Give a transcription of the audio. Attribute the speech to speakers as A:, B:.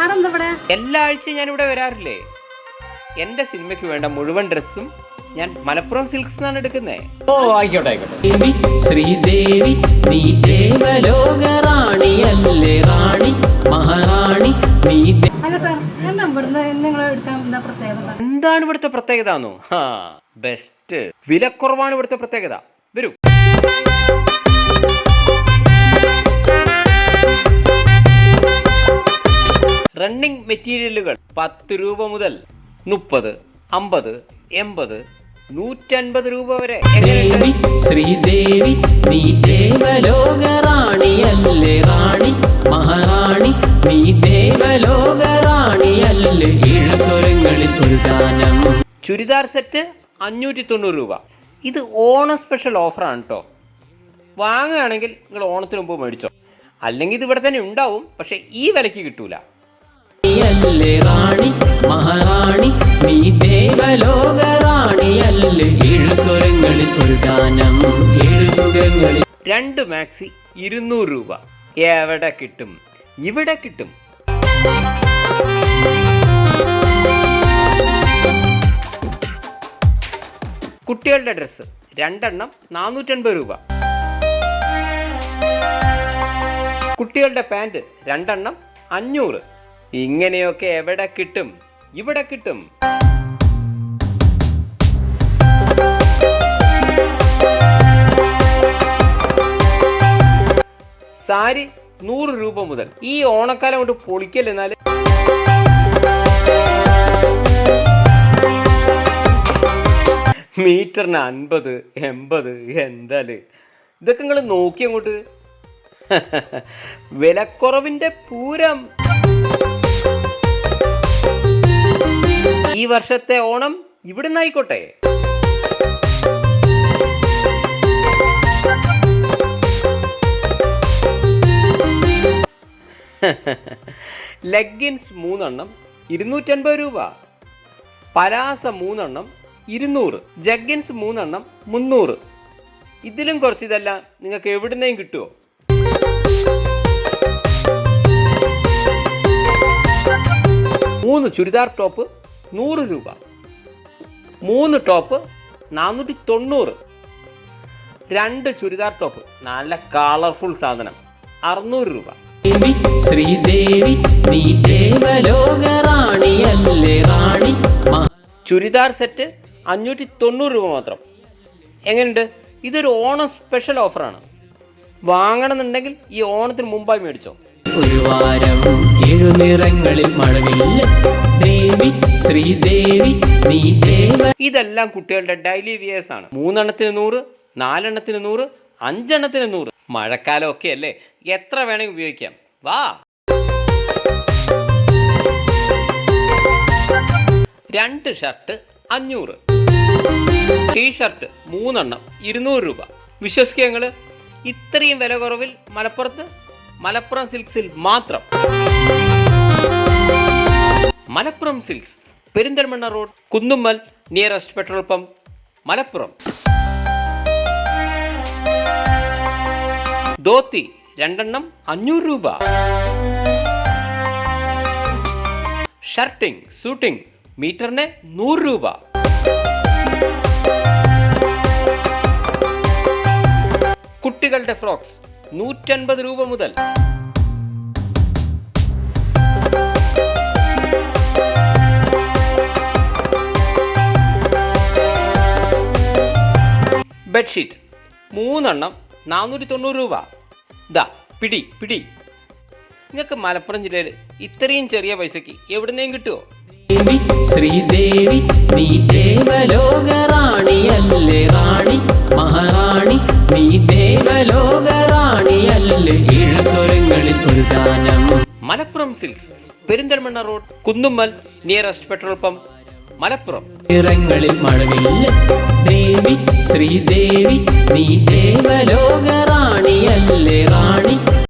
A: ആഴ്ച ഞാൻ ഇവിടെ വരാറില്ലേ? എന്റെ സിനിമയ്ക്ക് വേണ്ട മുഴുവൻ ഡ്രസ്സും ഞാൻ മലപ്പുറം സിൽക്സ് എന്നാണ് എടുക്കുന്നത്
B: ഓ ആയിക്കോട്ടെ ആയിക്കോട്ടെ.
C: ദേവി ശ്രീദേവി നീ ദേവലോക റാണിയല്ലേ റാണി മഹാറാണി നീ ദേ-
D: അല്ല സാർ എന്താ ഇവിടുന്ന് നിങ്ങൾ എടുക്കാൻ എന്താ പ്രത്യേകത?
A: എന്താണ് ഇവിടുത്തെ പ്രത്യേകത എന്നോ? ഹാ ബെസ്റ്റ് വിലക്കുറവാണ് ഇവിടുത്തെ പ്രത്യേകത. വരൂ. റണ്ണിംഗ് മെറ്റീരിയലുകൾ പത്ത് രൂപ മുതൽ മുപ്പത് അമ്പത് എൺപത് നൂറ്റൻപത് രൂപ വരെ.
C: ദേവി ശ്രീദേവി നീ ദേവലോക റാണിയല്ലേ റാണി മഹാറാണി നീ ദേവലോക റാണിയല്ലേ ഏഴ് സ്വരങ്ങളിൽ ഒരു ഗാനം.
A: ചുരിദാർ സെറ്റ് അഞ്ഞൂറ്റി തൊണ്ണൂറ് രൂപ. ഇത് ഓണ സ്പെഷ്യൽ ഓഫറാണ് കേട്ടോ വാങ്ങുകയാണെങ്കിൽ നിങ്ങൾ ഓണത്തിന് മുമ്പ് മേടിച്ചോ. അല്ലെങ്കിൽ ഇത് ഇവിടെ തന്നെ ഉണ്ടാവും പക്ഷേ ഈ വിലയ്ക്ക് കിട്ടൂല.
C: റാണിയല്ലേ റാണി? മഹാറാണി നീ ദേവലോക റാണി അല്ലേ ഏഴു സ്വരങ്ങളിൽ ഒരു ഗാനം ഏഴു സുഖങ്ങളിൽ.
A: രണ്ട് മാക്സി ഇരുന്നൂറ് രൂപ. എവിടെ കിട്ടും? ഇവിടെ കിട്ടും. കുട്ടികളുടെ ഡ്രസ്സ് രണ്ടെണ്ണം നാനൂറ്റൻപത് രൂപ. കുട്ടികളുടെ പാന്റ് രണ്ടെണ്ണം അഞ്ഞൂറ്. ഇങ്ങനെയൊക്കെ എവിടെ കിട്ടും? ഇവിടെ കിട്ടും. സാരി നൂറ് രൂപ മുതൽ. ഈ ഓണക്കാലം കൊണ്ട് പൊളിക്കല്ലെന്നാൽ മീറ്ററിന് അൻപത് എൺപത് എന്താൽ? ഇതൊക്കെ നിങ്ങൾ നോക്കി അങ്ങോട്ട്. വിലക്കുറവിന്റെ പൂരം. ഈ വർഷത്തെ ഓണം ഇവിടുന്ന് ആയിക്കോട്ടെ ലെഗിൻസ് മൂന്നെണ്ണം ഇരുന്നൂറ്റൻപത് രൂപ. പലാസ മൂന്നെണ്ണം ഇരുന്നൂറ്. ജഗ്ഗിൻസ് മൂന്നെണ്ണം മുന്നൂറ്. ഇതിലും കുറച്ച് ഇതെല്ലാം നിങ്ങൾക്ക് എവിടുന്നേയും കിട്ടുമോ മൂന്ന് ചുരിദാർ ടോപ്പ് നൂറ് രൂപ. മൂന്ന് ടോപ്പ് നാനൂറ്റി തൊണ്ണൂറ്. രണ്ട് ചുരിദാർ ടോപ്പ് നല്ല കളർഫുൾ സാധനം അറുന്നൂറ് രൂപ.
C: ദേവി ശ്രീദേവി നീ ദേവലോക റാണിയല്ലേ റാണി?
A: ചുരിദാർ സെറ്റ് അഞ്ഞൂറ്റി തൊണ്ണൂറ് രൂപ മാത്രം. എങ്ങനെയുണ്ട്? ഇതൊരു ഓണം സ്പെഷ്യൽ ഓഫറാണ്. വാങ്ങണമെന്നുണ്ടെങ്കിൽ ഈ ഓണത്തിന് മുമ്പായി മേടിച്ചോ.
C: ഒരു വാരം നിറങ്ങളിൽ മഴവില്ല ദേവി ശ്രീദേവി നീ ദേവ.
A: ഇതെല്ലാം കുട്ടികളുടെ ഡെയിലി വിയേഴ്സ് ആണ്. മൂന്നെണ്ണത്തിന് നൂറ് നാലെണ്ണത്തിന് നൂറ് അഞ്ചെണ്ണത്തിന് നൂറ്. മഴക്കാലം ഒക്കെ അല്ലേ? എത്ര വേണമെങ്കിൽ ഉപയോഗിക്കാം. വാ. രണ്ട് ഷർട്ട് അഞ്ഞൂറ്. ടീഷർട്ട് മൂന്നെണ്ണം ഇരുന്നൂറ് രൂപ. വിശ്വസിക്കുക ഇത്രയും വില കുറവിൽ മലപ്പുറത്ത് മലപ്പുറം സിൽക്സിൽ മാത്രം. Malappuram silks Perinthalmanna road Kunnummal nearest petrol pump Malappuram. Dhoti രണ്ടെണ്ണം അഞ്ഞൂറ് രൂപ. ഷർട്ടിംഗ് സൂട്ടിംഗ് മീറ്ററിന് നൂറ് രൂപ. കുട്ടികളുടെ ഫ്രോക്സ് നൂറ്റൻപത് രൂപ മുതൽ. ബെഡ്ഷീറ്റ്. മൂന്നെണ്ണം നാനൂറ്റി തൊണ്ണൂറ് രൂപ. ദാ പിടി പിടി. നിങ്ങൾക്ക് മലപ്പുറം ജില്ലയിൽ ഇത്രയും ചെറിയ പൈസക്ക് എവിടുന്നേയും കിട്ടുമോ
C: ദേവി ശ്രീദേവി നീ ദേവലോക റാണിയല്ലേ റാണി മഹാറാണി നീ ദേവലോക റാണിയല്ലേ ഏഴ് സ്വരങ്ങളിൽ ഒരു ഗാനം.
A: Malappuram silks Perinthalmanna road Kunnummal nearest petrol pump. Malappuram.
C: നിറങ്ങളിൽ മഴവില്ല ദേവി ശ്രീദേവി നീ ദേവലോകറാണിയല്ലേ റാണി?